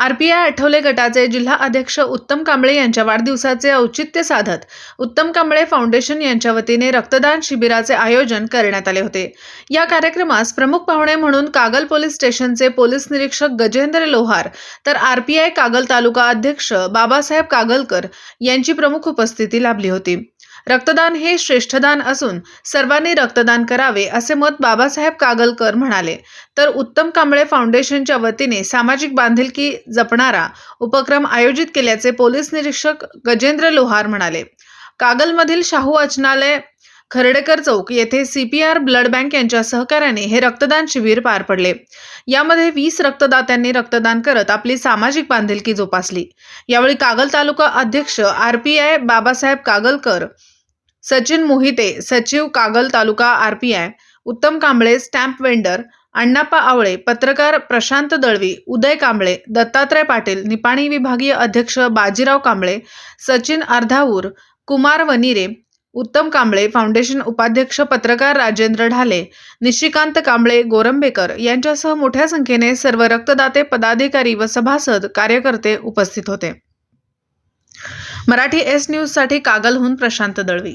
RPI Athawale गटाचे जिल्हा अध्यक्ष उत्तम कांबळे यांच्या वाढदिवसाचे औचित्य साधत उत्तम कांबळे फाउंडेशन यांच्या वतीने रक्तदान शिबिराचे आयोजन करण्यात आले होते. या कार्यक्रमास प्रमुख पाहुणे म्हणून कागल पोलीस स्टेशनचे पोलीस निरीक्षक गजेंद्र लोहार तर आरपीआय कागल तालुका अध्यक्ष बाबासाहेब कागलकर यांची प्रमुख उपस्थिती लाभली होती. रक्तदान हे श्रेष्ठदान असून सर्वांनी रक्तदान करावे असे मत बाबासाहेब कागलकर म्हणाले. तर उत्तम कांबळे फाउंडेशनच्या वतीने सामाजिक बांधिलकी जपणारा उपक्रम आयोजित केल्याचे पोलीस निरीक्षक गजेंद्र लोहार म्हणाले. कागलमधील शाहू वाचनालय खर्डेकर चौक येथे C P R blood bank यांच्या सहकार्याने हे रक्तदान शिबिर पार पडले. यामध्ये वीस रक्तदात्यांनी रक्तदान करत आपली सामाजिक बांधिलकी जोपासली. यावेळी कागल तालुका अध्यक्ष R P I Babasaheb Kagalkar Sachin Mohite सचिव Kagal taluka R P I Uttam Kamble stamp vendor Annappa Awale पत्रकार प्रशांत दळवी उदय कांबळे दत्तात्रय पाटील निपाणी विभागीय अध्यक्ष बाजीराव कांबळे सचिन अर्धावूर कुमार वनिरे उत्तम कांबळे फाउंडेशन उपाध्यक्ष पत्रकार राजेंद्र ढाले निशिकांत कांबळे गोरंबेकर यांच्यासह मोठ्या संख्येने सर्व रक्तदाते पदाधिकारी व सभासद कार्यकर्ते उपस्थित होते. मराठी एस न्यूजसाठी कागलहून प्रशांत दळवी.